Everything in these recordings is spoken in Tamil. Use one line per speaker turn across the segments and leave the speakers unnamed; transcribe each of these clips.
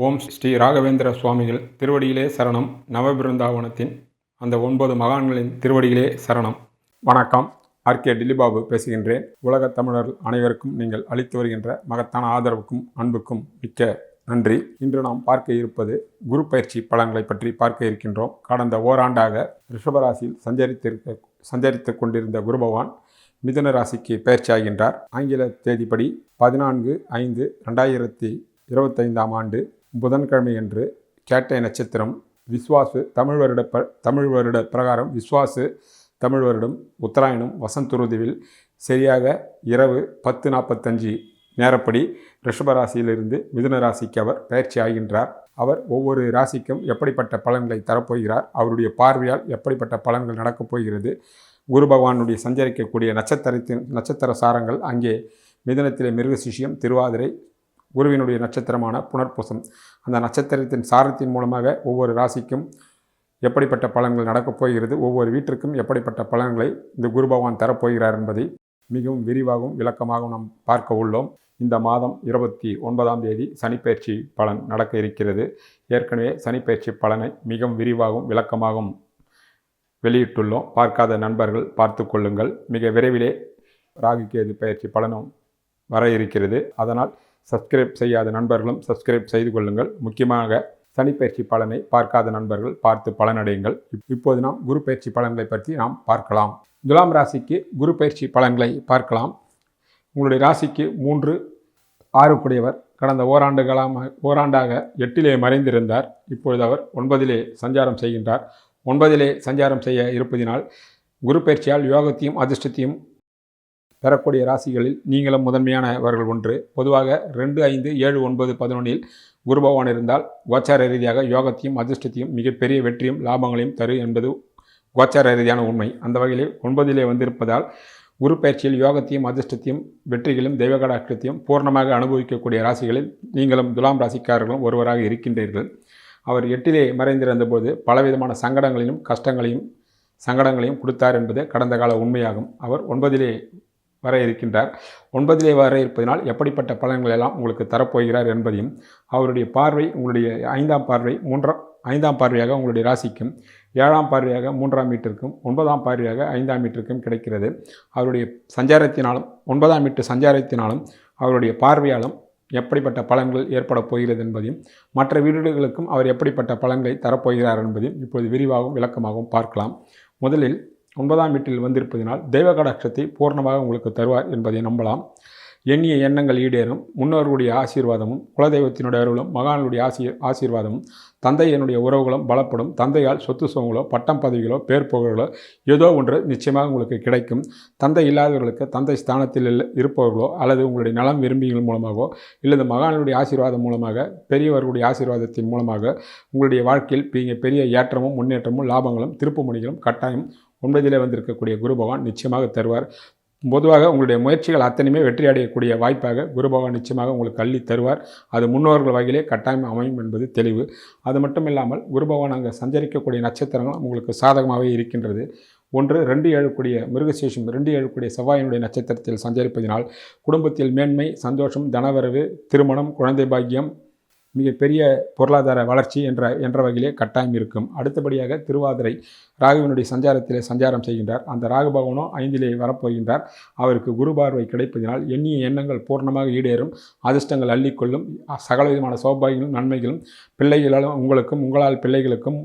ஓம் ஸ்ரீ ராகவேந்திர சுவாமிகள் திருவடியிலே சரணம். நவபிருந்தாவனத்தின் அந்த ஒன்பது மகான்களின் திருவடியிலே சரணம். வணக்கம். ஆர்கே டில்லிபாபு பேசுகின்றேன். உலகத் தமிழர்கள் அனைவருக்கும் நீங்கள் அளித்து வருகின்ற மகத்தான ஆதரவுக்கும் அன்புக்கும் மிக்க நன்றி. இன்று நாம் பார்க்க இருப்பது குரு பயிற்சி பலன்களை பற்றி பார்க்க இருக்கின்றோம். கடந்த ஓராண்டாக ரிஷபராசியில் சஞ்சரித்திருக்க சஞ்சரித்து கொண்டிருந்த குரு பகவான் மிதுன ராசிக்கு பயிற்சியாகின்றார் ஆங்கில தேதிப்படி பதினான்கு ஐந்து ரெண்டாயிரத்தி இருபத்தைந்தாம் ஆண்டு புதன்கிழமையன்று கேட்டை நட்சத்திரம் விஸ்வாசு தமிழ் வருட ப தமிழ் வருட பிரகாரம் விஸ்வாசு தமிழ் வருடம் உத்தராயணம் வசந்துருதுவில் சரியாக இரவு பத்து நாற்பத்தஞ்சு நேரப்படி ரிஷபராசியிலிருந்து மிதுன ராசிக்கு அவர் பயிற்சி ஆகின்றார். அவர் ஒவ்வொரு ராசிக்கும் எப்படிப்பட்ட பலன்களை தரப்போகிறார் அவருடைய பார்வையால் எப்படிப்பட்ட பலன்கள் நடக்கப் போகிறது குரு பகவானுடைய சஞ்சரிக்கக்கூடிய நட்சத்திரத்தின் நட்சத்திர சாரங்கள் அங்கே மிதனத்திலே மிருகசிஷியம் திருவாதிரை குருவினுடைய நட்சத்திரமான புனர்பூசம். அந்த நட்சத்திரத்தின் சாரத்தின் மூலமாக ஒவ்வொரு ராசிக்கும் எப்படிப்பட்ட பலன்கள் நடக்கப் போகிறது ஒவ்வொரு வீட்டிற்கும் எப்படிப்பட்ட பலன்களை இந்த குரு பகவான் தரப்போகிறார் என்பதை மிகவும் விரிவாகவும் விளக்கமாகவும் நாம் பார்க்க உள்ளோம். இந்த மாதம் இருபத்தி ஒன்பதாம் தேதி சனிப்பயிற்சி பலன் நடக்க இருக்கிறது. ஏற்கனவே சனிப்பயிற்சி பலனை மிகவும் விரிவாகவும் விளக்கமாகவும் வெளியிட்டுள்ளோம். பார்க்காத நண்பர்கள் பார்த்து கொள்ளுங்கள். மிக விரைவிலே ராகு கேது பயிற்சி பலனும் வர இருக்கிறது. அதனால் சப்ஸ்கிரைப் செய்யாத நண்பர்களும் சப்ஸ்கிரைப் செய்து கொள்ளுங்கள். முக்கியமாக சனிப்பயிற்சி பலனை பார்க்காத நண்பர்கள் பார்த்து பலனடையுங்கள். இப்- இப்போது நாம் குரு பயிற்சி பலன்களை பற்றி நாம் பார்க்கலாம். துலாம் ராசிக்கு குரு பயிற்சி பலன்களை பார்க்கலாம். உங்களுடைய ராசிக்கு மூன்று ஆறுக்குடையவர். கடந்த ஓராண்டு காலமாக ஓராண்டாக எட்டிலே மறைந்திருந்தார். இப்பொழுது அவர் ஒன்பதிலே சஞ்சாரம் செய்கின்றார். ஒன்பதிலே சஞ்சாரம் செய்ய இருப்பதினால் குரு பயிற்சியால் யோகத்தையும் அதிர்ஷ்டத்தையும் பெறக்கூடிய ராசிகளில் நீங்களும் முதன்மையானவர்கள் ஒன்று. பொதுவாக ரெண்டு ஐந்து ஏழு ஒன்பது பதினொன்றில் குருபவான் இருந்தால் கோச்சார ரீதியாக யோகத்தையும் அதிர்ஷ்டத்தையும் மிகப்பெரிய வெற்றியும் லாபங்களையும் தரு என்பது கோச்சார ரீதியான உண்மை. அந்த வகையிலே ஒன்பதிலே வந்திருப்பதால் குரு பயிற்சியில் யோகத்தையும் அதிர்ஷ்டத்தையும் வெற்றிகளும் தெய்வகடாட்சத்தையும் பூர்ணமாக அனுபவிக்கக்கூடிய ராசிகளில் நீங்களும் துலாம் ராசிக்காரர்களும் ஒருவராக இருக்கின்றீர்கள். அவர் எட்டிலே மறைந்திருந்தபோது பலவிதமான சங்கடங்களையும் கஷ்டங்களையும் சங்கடங்களையும் கொடுத்தார் என்பது கடந்த கால உண்மையாகும். அவர் ஒன்பதிலே வர இருக்கின்றார் ஒன்பதிலே வர இருப்பதனால் எப்படிப்பட்ட பலன்கள் எல்லாம் உங்களுக்கு தரப்போகிறார் என்பதையும் அவருடைய பார்வை உங்களுடைய ஐந்தாம் பார்வை மூன்றாம் ஐந்தாம் பார்வையாக உங்களுடைய ராசிக்கும் ஏழாம் பார்வையாக மூன்றாம் வீட்டிற்கும் ஒன்பதாம் பார்வையாக ஐந்தாம் வீட்டிற்கும் கிடைக்கிறது. அவருடைய சஞ்சாரத்தினாலும் ஒன்பதாம் வீட்டு சஞ்சாரத்தினாலும் அவருடைய பார்வையாலும் எப்படிப்பட்ட பலன்கள் ஏற்பட போகிறது என்பதையும் மற்ற வீடுகளுக்கும் அவர் எப்படிப்பட்ட பலன்களை தரப்போகிறார் என்பதையும் இப்பொழுது விரிவாகவும் விளக்கமாகவும் பார்க்கலாம். முதலில் ஒன்பதாம் வீட்டில் வந்திருப்பதினால் தெய்வ கடாட்சத்தை பூர்ணமாக உங்களுக்கு தருவார் என்பதை நம்பலாம். எண்ணிய எண்ணங்கள் ஈடேறும். முன்னோர்களுடைய ஆசீர்வாதமும் குலதெய்வத்தினுடைய அருளும் மகான்களுடைய ஆசி ஆசீர்வாதமும் தந்தையனுடைய உறவுகளும் பலப்படும். தந்தையால் சொத்து சுகங்களோ பட்டம் பதவிகளோ பேர் புகழோ ஏதோ ஒன்று நிச்சயமாக உங்களுக்கு கிடைக்கும். தந்தை இல்லாதவர்களுக்கு தந்தை ஸ்தானத்தில் இருப்பவர்களோ அல்லது உங்களுடைய நலம் விரும்பிகள் மூலமாகவோ இல்லது மகான்களுடைய ஆசீர்வாதம் மூலமாக பெரியவர்களுடைய ஆசீர்வாதத்தின் மூலமாக உங்களுடைய வாழ்க்கையில் பெரிய ஏற்றமும் முன்னேற்றமும் லாபங்களும் திருப்புமணிகளும் கட்டாயம் ஒன்பதிலே வந்திருக்கக்கூடிய குரு பகவான் நிச்சயமாக தருவார். பொதுவாக உங்களுடைய முயற்சிகள் அத்தனையுமே வெற்றி அடையக்கூடிய வாய்ப்பாக குரு பகவான் நிச்சயமாக உங்களுக்கு அள்ளி தருவார். அது முன்னோர்கள் வகையிலே கட்டாயம் அமையும் என்பது தெளிவு. அது மட்டும் இல்லாமல் குரு பகவான் அங்கே சஞ்சரிக்கக்கூடிய நட்சத்திரங்களும் உங்களுக்கு சாதகமாகவே இருக்கின்றது. ஒன்று ரெண்டு ஏழுக்கூடிய மிருகசேஷம் ரெண்டு ஏழுக்கூடிய செவ்வாயினுடைய நட்சத்திரத்தில் சஞ்சரிப்பதினால் குடும்பத்தில் மேன்மை சந்தோஷம் தனவரவு திருமணம் குழந்தை பாக்கியம் மிகப்பெரிய பொருளாதார வளர்ச்சி என்ற என்ற வகையிலே கட்டாயம் இருக்கும். அடுத்தபடியாக திருவாதிரை ராகுவினுடைய சஞ்சாரத்திலே சஞ்சாரம் செய்கின்றார். அந்த ராகு ஐந்திலே வரப்போகின்றார். அவருக்கு குரு பார்வை கிடைப்பதினால் எண்ணிய எண்ணங்கள் பூர்ணமாக ஈடேறும். அதிர்ஷ்டங்கள் அள்ளிக்கொள்ளும். சகல விதமான சௌபாகியங்களும் நன்மைகளும் பிள்ளைகளாலும் உங்களுக்கும் உங்களால் பிள்ளைகளுக்கும்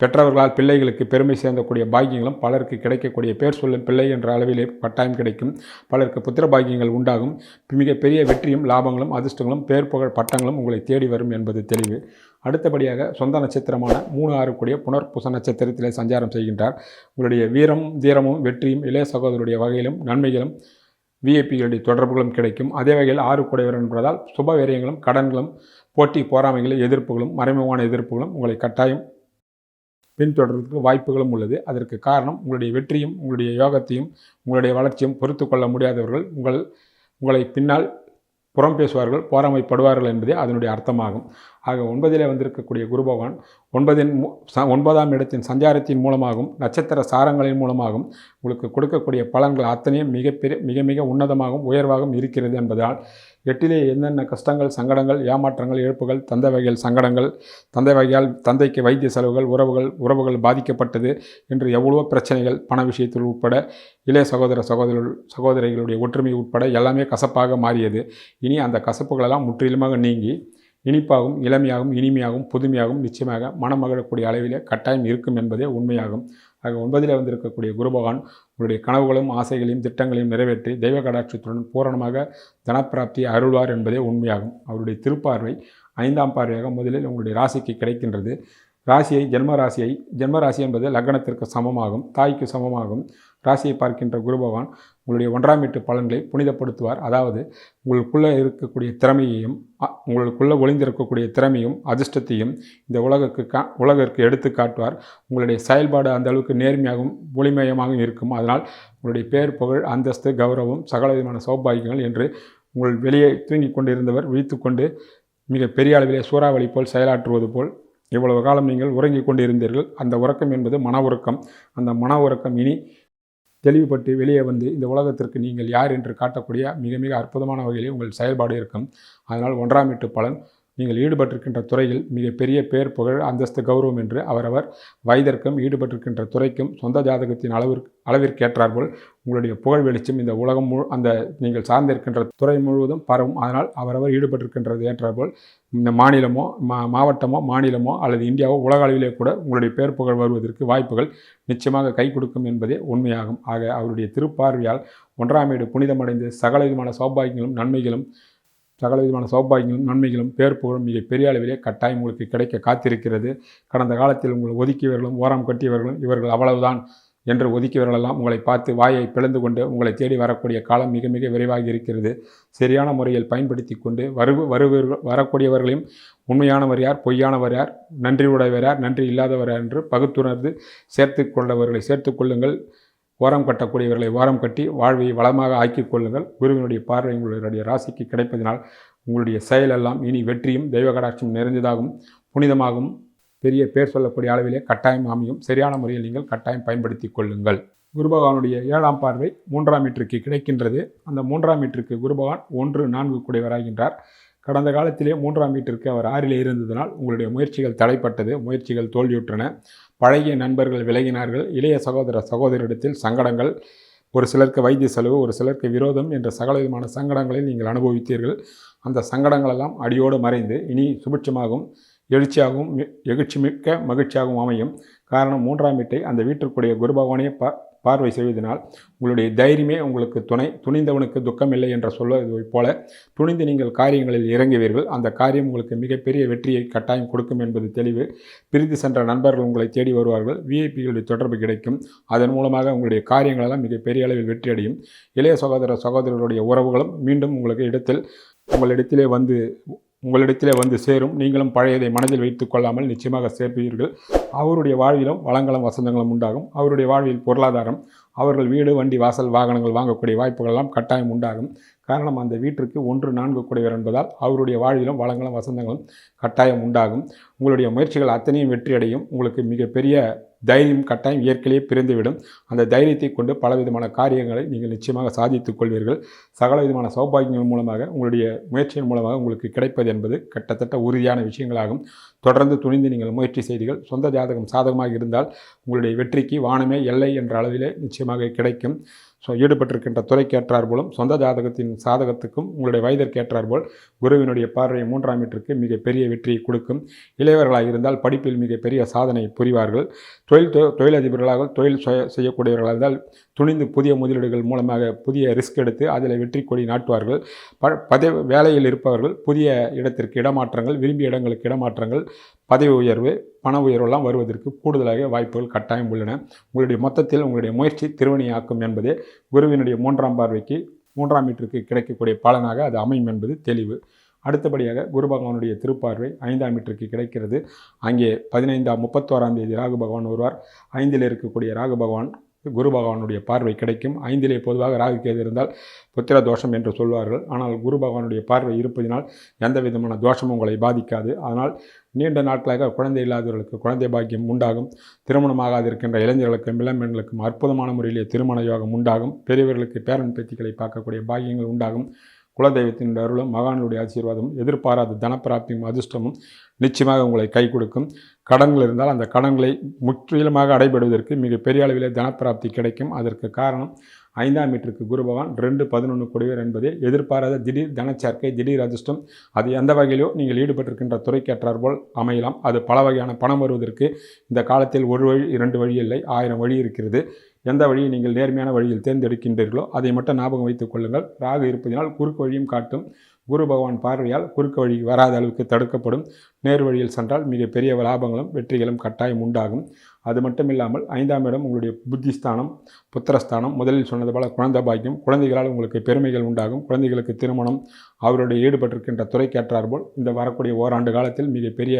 பெற்றவர்களால் பிள்ளைகளுக்கு பெருமை சேர்ந்தக்கூடிய பாக்கியங்களும் பலருக்கு கிடைக்கக்கூடிய பேர் சொல்லும் பிள்ளை என்ற அளவிலே கட்டாயம் கிடைக்கும். பலருக்கு புத்திர பாக்கியங்கள் உண்டாகும். மிகப்பெரிய வெற்றியும் லாபங்களும் அதிர்ஷ்டங்களும் பேர் புகழ் பட்டங்களும் உங்களை தேடி வரும் என்பது தெளிவு. அடுத்தபடியாக சொந்த நட்சத்திரமான மூணு ஆறு கூடிய புனர்பூச நட்சத்திரத்திலே சஞ்சாரம் செய்கின்றார். உங்களுடைய வீரம் தீரமும் வெற்றியும் இளைய சகோதரருடைய வகையிலும் நன்மைகளும் விஐபிகளுடைய தொடர்புகளும் கிடைக்கும். அதே வகையில் ஆறு கூடையவர் என்பதால் சுப விரயங்களும் கடன்களும் போட்டி போராமைகளும் எதிர்ப்புகளும் மறைமுகமான எதிர்ப்புகளும் உங்களை கட்டாயம் பின்தொடர்வதற்கு வாய்ப்புகளும் உள்ளது. அதற்கு காரணம் உங்களுடைய வெற்றியும் உங்களுடைய யோகத்தையும் உங்களுடைய வளர்ச்சியும் பொறுத்து கொள்ள முடியாதவர்கள் உங்கள் உங்களை பின்னால் புறம் பேசுவார்கள் போராமைப்படுவார்கள் என்பதே அதனுடைய அர்த்தமாகும். ஆக ஒன்பதிலே வந்திருக்கக்கூடிய குரு பகவான் ஒன்பதின் ச- ஒன்பதாம் இடத்தின் சஞ்சாரத்தின் மூலமாகவும் நட்சத்திர சாரங்களின் மூலமாகவும் உங்களுக்கு கொடுக்கக்கூடிய பலன்கள் அத்தனையும் மிகப்பெரிய மிக மிக உன்னதமாகவும் உயர்வாகவும் இருக்கிறது என்பதால் எட்டிலே என்னென்ன கஷ்டங்கள் சங்கடங்கள் ஏமாற்றங்கள் இழப்புகள் தந்தை வகையில் சங்கடங்கள் தந்தை வகையால் தந்தைக்கு வைத்திய செலவுகள் உறவுகள் உறவுகள் பாதிக்கப்பட்டது என்று எவ்வளவோ பிரச்சனைகள் பண விஷயத்தில் உட்பட இளைய சகோதர சகோதர சகோதரிகளுடைய ஒற்றுமை உட்பட எல்லாமே கசப்பாக மாறியது. இனி அந்த கசப்புகளெல்லாம் முற்றிலுமாக நீங்கி இனிப்பாகவும் இளமையாகவும் இனிமையாகவும் புதுமையாகவும் நிச்சயமாக மனமகிழக்கூடிய அளவிலே கட்டாயம் இருக்கும் என்பதே உண்மையாகும். ஆக ஒன்பதில் வந்திருக்கக்கூடிய குருபகவான் உங்களுடைய கனவுகளும் ஆசைகளையும் திட்டங்களையும் நிறைவேற்றி தெய்வ கடாட்சத்துடன் பூரணமாக தனப்பிராப்தியை அருள்வார் என்பதே உண்மையாகும். அவருடைய திருப்பார்வை ஐந்தாம் பார்வையாக முதலில் உங்களுடைய ராசிக்கு கிடைக்கின்றது. ராசியை ஜென்ம ராசியை ஜென்ம ராசி என்பது லக்னத்திற்கு சமமாகும் தாய்க்கு சமமாகும். ராசியை பார்க்கின்ற குரு பகவான் உங்களுடைய ஒன்றாம் வீட்டு பலன்களை புனிதப்படுத்துவார். அதாவது உங்களுக்குள்ளே இருக்கக்கூடிய திறமையையும் அ- உங்களுக்குள்ளே ஒளிந்திருக்கக்கூடிய திறமையும் அதிர்ஷ்டத்தையும் இந்த உலகுக்கு கா உலகிற்கு எடுத்து காட்டுவார். உங்களுடைய செயல்பாடு அந்த அளவுக்கு நேர்மையாகவும் ஒளிமயமாகவும் இருக்கும். அதனால் உங்களுடைய பேர் புகழ் அந்தஸ்து கௌரவம் சகல விதமான சௌபாகியங்கள் என்று உங்கள் வெளியே தூங்கிக் கொண்டிருந்தவர் விழித்துக்கொண்டு மிக பெரிய அளவிலே சூறாவளி போல் செயலாற்றுவது போல் இவ்வளவு காலம் நீங்கள் உறங்கிக் கொண்டிருந்தீர்கள். அந்த உறக்கம் என்பது மன உறக்கம். அந்த மன உறக்கம் இனி தெளிவுபட்டு வெளியே வந்து இந்த உலகத்திற்கு நீங்கள் யார் என்று காட்டக்கூடிய மிக மிக அற்புதமான வகையிலே உங்கள் செயல்பாடு இருக்கும். அதனால் ஒன்றாம் எட்டு பலன் நீங்கள் ஈடுபட்டிருக்கின்ற துறையில் மிகப்பெரிய பெயர் பேர் புகழ் அந்தஸ்து கௌரவம் என்று அவரவர் வயதிற்கும் ஈடுபட்டிருக்கின்ற துறைக்கும் சொந்த ஜாதகத்தின் அளவிற்கு அளவிற்கேற்றார்போல் உங்களுடைய புகழ் வெளிச்சம் இந்த உலகம் முழு அந்த நீங்கள் சார்ந்திருக்கின்ற துறை முழுவதும் பரவும். அதனால் அவரவர் ஈடுபட்டிருக்கின்றது ஏற்றார்போல் இந்த மாநிலமோ மா மாவட்டமோ மாநிலமோ அல்லது இந்தியாவோ உலக அளவிலே கூட உங்களுடைய பேர் புகழ் வருவதற்கு வாய்ப்புகள் நிச்சயமாக கை கொடுக்கும் என்பதே உண்மையாகும். ஆக அவருடைய திருப்பார்வையால் ஒன்றாம் வீடு புனிதமடைந்து சகல விதமான சௌபாகியங்களும் நன்மைகளும் சகல விதமான சௌபாகியங்களும் நன்மைகளும் பேர் புகழும் மிக பெரிய அளவிலே கட்டாயம் உங்களுக்கு கிடைக்க காத்திருக்கிறது. கடந்த காலத்தில் உங்களை ஒதுக்கியவர்களும் ஓரம் கட்டியவர்களும் இவர்கள் அவ்வளவுதான் என்று ஒதுக்கியவர்களெல்லாம் உங்களை பார்த்து வாயை பிளந்து கொண்டு உங்களை தேடி வரக்கூடிய காலம் மிக மிக விரைவாக இருக்கிறது. சரியான முறையில் பயன்படுத்தி கொண்டு வரு வருவர்கள் வரக்கூடியவர்களையும் உண்மையானவர் யார் பொய்யானவர் யார் நன்றி உடையவர் யார் நன்றி இல்லாதவர் யார் என்று பகுத்துணர்ந்து சேர்த்து கொண்டவர்களை சேர்த்து கொள்ளுங்கள். ஓரம் கட்டக்கூடியவர்களை ஓரம் கட்டி வாழ்வை வளமாக ஆக்கிக் கொள்ளுங்கள். குருவினுடைய பார்வை உங்களுடைய ராசிக்கு கிடைப்பதனால் உங்களுடைய செயலெல்லாம் இனி வெற்றியும் தெய்வ கடாட்சியும் நிறைந்ததாகவும் புனிதமாகவும் பெரிய பேர் சொல்லக்கூடிய அளவிலே கட்டாயம் அமையும். சரியான முறையில் நீங்கள் கட்டாயம் பயன்படுத்தி கொள்ளுங்கள். குருபகவானுடைய ஏழாம் பார்வை மூன்றாம் மீட்டருக்கு கிடைக்கின்றது. அந்த மூன்றாம் மீட்டருக்கு குருபகவான் ஒன்று நான்கு கூடியவராகின்றார் கடந்த காலத்திலே மூன்றாம் வீட்டிற்கு அவர் ஆறிலே இருந்ததனால் உங்களுடைய முயற்சிகள் தடைப்பட்டது முயற்சிகள் தோல்வியுற்றன. பழகிய நண்பர்கள் விலகினார்கள். இளைய சகோதர சகோதரிடத்தில் சங்கடங்கள் ஒரு சிலருக்கு வைத்திய செலவு ஒரு சிலருக்கு விரோதம் என்ற சகல விதமான சங்கடங்களை நீங்கள் அனுபவித்தீர்கள். அந்த சங்கடங்களெல்லாம் அடியோடு மறைந்து இனி சுபிட்சமாகவும் எழுச்சியாகவும் எகிழ்ச்சி மிக்க மகிழ்ச்சியாகவும் அமையும். காரணம் மூன்றாம் வீட்டை அந்த வீட்டிற்குடைய குரு பகவானே பார்வை செய்வதனால் உங்களுடைய தைரியமே உங்களுக்கு துணை துணிந்தவனுக்கு துக்கம் இல்லை என்ற சொல்வதை போல துணிந்து நீங்கள் காரியங்களில் இறங்குவீர்கள். அந்த காரியம் உங்களுக்கு மிகப்பெரிய வெற்றியை கட்டாயம் கொடுக்கும் என்பது தெளிவு. பிரிந்து சென்ற நண்பர்கள் உங்களை தேடி வருவார்கள். விஐபிகளுடைய தொடர்பு கிடைக்கும். அதன் மூலமாக உங்களுடைய காரியங்களெல்லாம் மிகப்பெரிய அளவில் வெற்றியடையும். இளைய சகோதர சகோதரருடைய உறவுகளும் மீண்டும் உங்களுக்கு இடத்தில் உங்களிடத்திலே வந்து உங்களிடத்திலே வந்து சேரும். நீங்களும் பழையதை மனதில் வைத்துக் கொள்ளாமல் நிச்சயமாக சேர்ப்பீர்கள். அவருடைய வாழ்விலும் வளங்களும் வசந்தங்களும் உண்டாகும். அவருடைய வாழ்வில் பொருளாதாரம் அவர்கள் வீடு வண்டி வாசல் வாகனங்கள் வாங்கக்கூடிய வாய்ப்புகள் எல்லாம் கட்டாயம் உண்டாகும். காரணம் அந்த வீட்டிற்கு ஒன்று நான்கு கூடியவர் என்பதால் அவருடைய வாழ்விலும் வளங்களும் வசந்தங்களும் கட்டாயம் உண்டாகும். உங்களுடைய முயற்சிகள் அத்தனையும் வெற்றியடையும். உங்களுக்கு மிகப்பெரிய தைரியம் கட்டாயம் இயற்கையிலேயே பிறந்துவிடும். அந்த தைரியத்தை கொண்டு பல விதமான காரியங்களை நீங்கள் நிச்சயமாக சாதித்துக் கொள்வீர்கள். சகல விதமான சௌபாகியங்கள் மூலமாக உங்களுடைய முயற்சியின் மூலமாக உங்களுக்கு கிடைப்பது என்பது கிட்டத்தட்ட உறுதியான விஷயங்களாகும். தொடர்ந்து துணிந்து நீங்கள் முயற்சி செய்தீர்கள். சொந்த ஜாதகம் சாதகமாக இருந்தால் உங்களுடைய வெற்றிக்கு வானமே எல்லை என்ற அளவிலே நிச்சயமாக கிடைக்கும். ஸோ ஈடுபட்டிருக்கின்ற துறைக்கேற்றார் போலும் சொந்த ஜாதகத்தின் சாதகத்துக்கும் உங்களுடைய வயதிற்கேற்றார் போல் குருவினுடைய பார்வை மூன்றாம் வீட்டிற்கு மிகப்பெரிய வெற்றியை கொடுக்கும். இளையவர்களாக இருந்தால் படிப்பில் மிகப்பெரிய சாதனை புரிவார்கள். தொழில் தொ- தொழிலதிபர்களாக தொழில் செய்யக்கூடியவர்களாக இருந்தால் துணிந்து புதிய முதலீடுகள் மூலமாக புதிய ரிஸ்க் எடுத்து அதில் வெற்றி கொடி நாட்டுவார்கள். ப பதவி வேலையில் இருப்பவர்கள் புதிய இடத்திற்கு இடமாற்றங்கள் விரும்பிய இடங்களுக்கு இடமாற்றங்கள் பதவி உயர்வு பண உயர்வெல்லாம் வருவதற்கு கூடுதலாக வாய்ப்புகள் கட்டாயம் உள்ளன. உங்களுடைய மொத்தத்தில் உங்களுடைய முயற்சி திருவணியாக்கும் என்பதே குருவினுடைய மூன்றாம் பார்வைக்கு மூன்றாம் வீட்டிற்கு கிடைக்கக்கூடிய பலனாக அது அமையும் என்பது தெளிவு. அடுத்தபடியாக குரு பகவானுடைய திருப்பார்வை ஐந்தாம் வீட்டிற்கு கிடைக்கிறது. அங்கே பதினைந்தாம் முப்பத்தோராம் தேதி ராகு பகவான் வருவார். ஐந்தில் இருக்கக்கூடிய ராகு பகவான் குரு பகவானுடைய பார்வை கிடைக்கும். ஐந்திலே பொதுவாக ராகு கேது இருந்தால் புத்திர தோஷம் என்று சொல்வார்கள். ஆனால் குரு பகவானுடைய பார்வை இருப்பதினால் எந்த விதமான தோஷமும் உங்களை பாதிக்காது. அதனால் நீண்ட நாட்களாக குழந்தை இல்லாதவர்களுக்கு குழந்தை பாக்கியம் உண்டாகும். திருமணமாகாது இருக்கின்ற இளைஞர்களுக்கும் இளம்பெண்களுக்கும் அற்புதமான முறையிலே திருமண யோகம் உண்டாகும். பெரியவர்களுக்கு பேரன் பேத்திகளை பார்க்கக்கூடிய பாக்கியங்கள் உண்டாகும். குலதெய்வத்தின் அருளும் மகானுடைய ஆசீர்வாதம் எதிர்பாராத தனப்பிராப்தியும் அதிர்ஷ்டமும் நிச்சயமாக உங்களை கை கொடுக்கும். கடன்கள் இருந்தால் அந்த கடன்களை முற்றிலுமாக அடைபடுவதற்கு மிக பெரிய அளவிலே தனப்பிராப்தி கிடைக்கும். அதற்கு காரணம் ஐந்தாம் மீட்டருக்கு குரு பகவான் ரெண்டு பதினொன்று கொடிவர் என்பதே எதிர்பாராத திடீர் தனச்சேர்க்கை திடீர் அதிர்ஷ்டம். அது எந்த வகையிலோ நீங்கள் ஈடுபட்டிருக்கின்ற துறைக்கேற்றார் போல் அமையலாம். அது பல வகையான பணம் வருவதற்கு இந்த காலத்தில் ஒரு வழி இரண்டு வழி இல்லை. ஆயிரம் வழி இருக்கிறது. எந்த வழியை நீங்கள் நேர்மையான வழியில் தேர்ந்தெடுக்கின்றீர்களோ அதை மட்டும் ஞாபகம் வைத்துக் கொள்ளுங்கள். ராகு இருப்பதினால் குறுக்கு வழியும் காட்டும். குரு பகவான் பார்வையால் குறுக்கு வழி வராத அளவுக்கு தடுக்கப்படும். நேர் வழியில் சென்றால் மிகப்பெரிய லாபங்களும் வெற்றிகளும் கட்டாயம் உண்டாகும். அது மட்டும் இல்லாமல் ஐந்தாம் இடம் உங்களுடைய புத்திஸ்தானம் புத்திரஸ்தானம். முதலில் சொன்னது போல குழந்தை பாக்கியம். குழந்தைகளால் உங்களுக்கு பெருமைகள் உண்டாகும். குழந்தைகளுக்கு திருமணம். அவருடைய ஈடுபட்டிருக்கின்ற துறைக்கேற்றார் போல் இந்த வரக்கூடிய ஓராண்டு காலத்தில் மிகப்பெரிய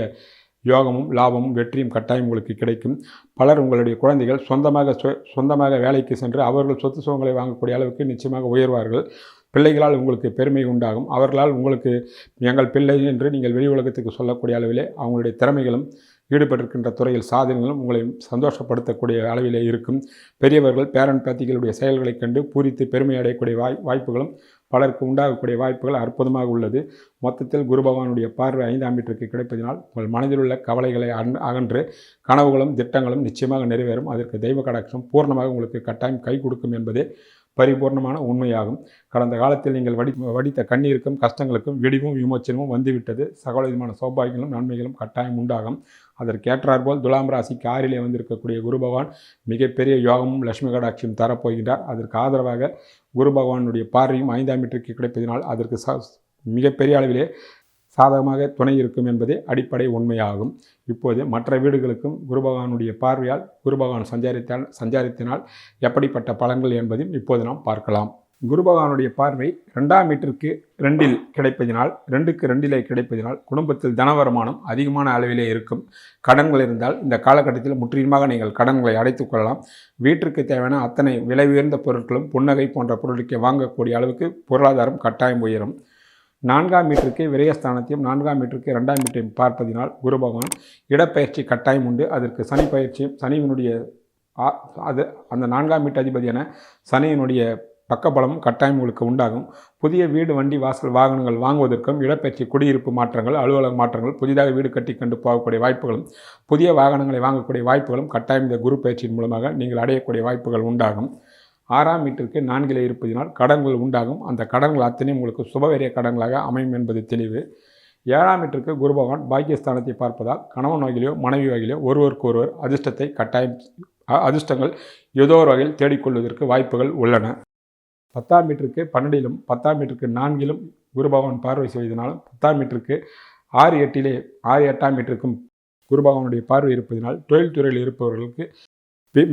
யோகமும் லாபமும் வெற்றியும் கட்டாயம் உங்களுக்கு கிடைக்கும். பலர் உங்களுடைய குழந்தைகள் சொந்தமாக சொந்தமாக வேலைக்கு சென்று அவர்கள் சொத்து சுகங்களை வாங்கக்கூடிய அளவுக்கு நிச்சயமாக உயர்வார்கள். பிள்ளைகளால் உங்களுக்கு பெருமை உண்டாகும். அவர்களால் உங்களுக்கு எங்கள் பிள்ளை என்று நீங்கள் வெளி உலகத்துக்கு சொல்லக்கூடிய அளவிலே அவங்களுடைய திறமைகளும் ஈடுபட்டிருக்கின்ற துறையில் சாதனைகளும் உங்களை சந்தோஷப்படுத்தக்கூடிய அளவிலே இருக்கும். பெரியவர்கள் பேரன் பேத்திகளுடைய செயல்களைக் கண்டு பூரித்து பெருமை அடையக்கூடிய வாய் வாய்ப்புகளும் பலருக்கு உண்டாகக்கூடிய வாய்ப்புகள் அற்புதமாக உள்ளது. மொத்தத்தில் குரு பகவானுடைய பார்வை ஐந்தாம் வீட்டிற்கு கிடைப்பதனால் உங்கள் மனதில் உள்ள கவலைகளை அகன்று கனவுகளும் திட்டங்களும் நிச்சயமாக நிறைவேறும். அதற்கு தெய்வ கடாட்சம் பூர்ணமாக உங்களுக்கு கட்டாயம் கை கொடுக்கும் என்பதே பரிபூர்ணமான உண்மையாகும். கடந்த காலத்தில் நீங்கள் வடி வடித்த கண்ணீருக்கும் கஷ்டங்களுக்கும் வெடிவும் விமோச்சனமும் வந்துவிட்டது. சகல விதமான சௌபாகியங்களும் நன்மைகளும் கட்டாயம் உண்டாகும். அதற்கேற்றாற்போல் துலாம் ராசிக்கு ஆறிலே வந்திருக்கக்கூடிய குரு பகவான் மிகப்பெரிய யோகமும் லட்சுமி கடாட்சியும் தரப்போகின்றார். அதற்கு ஆதரவாக குரு பகவானுடைய பார்வையும் ஐந்தாம் மீட்டருக்கு கிடைப்பதினால் அதற்கு ச மிகப்பெரிய அளவிலே சாதகமாக துணை இருக்கும் என்பதே அடிப்படை உண்மையாகும். இப்போது மற்ற வீடுகளுக்கும் குருபகவானுடைய பார்வையால் குருபகவான் சஞ்சாரித்தால் சஞ்சாரித்தினால் எப்படிப்பட்ட பலன்கள் என்பதையும் இப்போது நாம் பார்க்கலாம். குருபகவானுடைய பார்வை ரெண்டாம் மீட்டருக்கு ரெண்டில் கிடைப்பதினால் ரெண்டுக்கு ரெண்டிலே கிடைப்பதினால் குடும்பத்தில் தன வருமானம் அதிகமான அளவிலே இருக்கும். கடன்கள் இருந்தால் இந்த காலகட்டத்தில் முற்றிலுமாக நீங்கள் கடன்களை அடைத்துக் கொள்ளலாம். வீட்டிற்கு தேவையான அத்தனை விலை உயர்ந்த பொருட்களும் புன்னகை போன்ற பொருட்களை வாங்கக்கூடிய அளவுக்கு பொருளாதாரம் கட்டாயம் உயரும். நான்காம் மீட்டருக்கு விரயஸ்தானத்தையும் நான்காம் மீட்டருக்கு ரெண்டாம் மீட்டரையும் பார்ப்பதினால் குரு பகவான் இடப்பயிற்சி கட்டாயம் உண்டு. அதற்கு சனி பயிற்சியும் சனியினுடைய அது அந்த நான்காம் மீட்டு அதிபதியான சனியினுடைய பக்கபலமும் கட்டாயம் உங்களுக்கு உண்டாகும். புதிய வீடு வண்டி வாசல் வாகனங்கள் வாங்குவதற்கும் இடப்பெயர்ச்சி குடியிருப்பு மாற்றங்கள் அலுவலக மாற்றங்கள் புதிதாக வீடு கட்டி கண்டு போகக்கூடிய வாய்ப்புகளும் புதிய வாகனங்களை வாங்கக்கூடிய வாய்ப்புகளும் கட்டாயம் இந்த குரு பயிற்சியின் மூலமாக நீங்கள் அடையக்கூடிய வாய்ப்புகள் உண்டாகும். ஆறாம் வீட்டிற்கு நான்கிலே இருப்பதினால் கடன்கள் உண்டாகும். அந்த கடன்கள் அத்தனையும் உங்களுக்கு சுபவரிய கடன்களாக அமையும் என்பது தெளிவு. ஏழாம் வீட்டிற்கு குரு பகவான் பாக்கியஸ்தானத்தை பார்ப்பதால் கணவன் வகையிலோ மனைவி வகையிலோ ஒருவருக்கு ஒருவர் அதிர்ஷ்டத்தை கட்டாயம் அதிர்ஷ்டங்கள் ஏதோ ஒரு வகையில் தேடிக்கொள்வதற்கு வாய்ப்புகள் உள்ளன. பத்தாம் மீட்டருக்கு பன்னெண்டிலும் பத்தாம் மீட்டருக்கு நான்கிலும் குரு பகவான் பார்வை செய்வதனாலும் பத்தாம் மீட்டருக்கு ஆறு எட்டிலே ஆறு எட்டாம் மீட்டருக்கும் குரு பகவானுடைய பார்வை இருப்பதனால் தொழில் துறையில் இருப்பவர்களுக்கு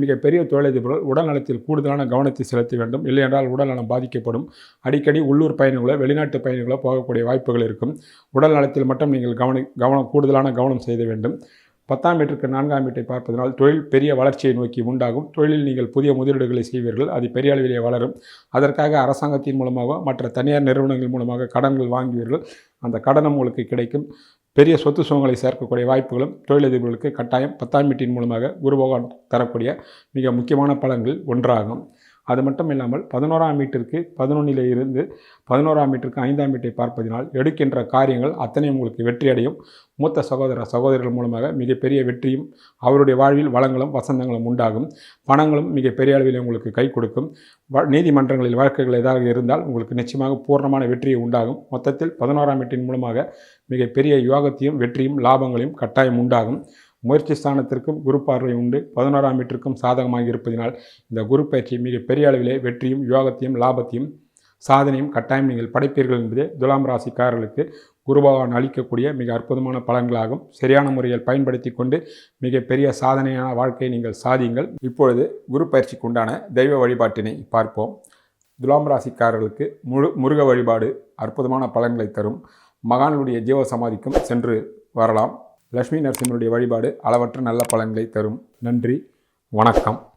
மிகப்பெரிய தொழிலதிபர்கள் உடல் நலத்தில் கூடுதலான கவனத்தை செலுத்த வேண்டும். இல்லையென்றால் உடல் நலம் பாதிக்கப்படும். அடிக்கடி உள்ளூர் பயணங்களோ வெளிநாட்டு பயணங்களோ போகக்கூடிய வாய்ப்புகள் இருக்கும். உடல் நலத்தில் மட்டும் நீங்கள் கவனி கவனம் கூடுதலான கவனம் செய்த வேண்டும். பத்தாம் வீட்டிற்கு நான்காம் வீட்டை பார்ப்பதனால் தொழில் பெரிய வளர்ச்சியை நோக்கி உண்டாகும். தொழிலில் நீங்கள் புதிய முதலீடுகளை செய்வீர்கள். அது பெரிய அளவிலே வளரும். அதற்காக அரசாங்கத்தின் மூலமாக மற்ற தனியார் நிறுவனங்கள் மூலமாக கடன்கள் வாங்குவீர்கள். அந்த கடன் உங்களுக்கு கிடைக்கும். பெரிய சொத்து சுகங்களை சேர்க்கக்கூடிய வாய்ப்புகளும் தொழிலதிபர்களுக்கு கட்டாயம் பத்தாம் வீட்டின் மூலமாக குரு பகவான் தரக்கூடிய மிக முக்கியமான பலன்கள் ஒன்றாகும். அது மட்டும் இல்லாமல் பதினோராம் மீட்டிற்கு பதினொன்னில் இருந்து பதினோராம் மீட்டருக்கு ஐந்தாம் மீட்டை பார்ப்பதினால் எடுக்கின்ற காரியங்கள் அத்தனை உங்களுக்கு வெற்றியடையும். மூத்த சகோதர சகோதரிகள் மூலமாக மிகப்பெரிய வெற்றியும் அவருடைய வாழ்வில் வளங்களும் வசந்தங்களும் உண்டாகும். பணங்களும் மிகப்பெரிய அளவில் உங்களுக்கு கை கொடுக்கும். நீதிமன்றங்களில் வழக்குகள் ஏதாவது இருந்தால் உங்களுக்கு நிச்சயமாக பூர்ணமான வெற்றியை உண்டாகும். மொத்தத்தில் பதினோராம் மீட்டின் மூலமாக மிகப்பெரிய யோகத்தையும் வெற்றியும் லாபங்களையும் கட்டாயம் உண்டாகும். முயற்சி ஸ்தானத்திற்கும் குரு பார்வை உண்டு. பதினோராம் வீட்டிற்கும் சாதகமாக இருப்பதினால் இந்த குரு பயிற்சி மிக பெரிய அளவிலே வெற்றியும் யோகத்தையும் லாபத்தையும் சாதனையும் கட்டாயம் நீங்கள் படைப்பீர்கள் என்பதே துலாம் ராசிக்காரர்களுக்கு குருபகவான் அளிக்கக்கூடிய மிக அற்புதமான பலன்களாகும். சரியான முறையில் பயன்படுத்தி கொண்டு மிகப்பெரிய சாதனையான வாழ்க்கையை நீங்கள் சாதியுங்கள். இப்பொழுது குரு பயிற்சிக்கு உண்டான தெய்வ வழிபாட்டினை பார்ப்போம். துலாம் ராசிக்காரர்களுக்கு முழு முருக வழிபாடு அற்புதமான பலன்களை தரும். மகான்களுடைய ஜீவ சமாதிக்கும் சென்று வரலாம். லக்ஷ்மி நரசிம்மனுடைய வழிபாடு அளவற்ற நல்ல பலன்களை தரும். நன்றி. வணக்கம்.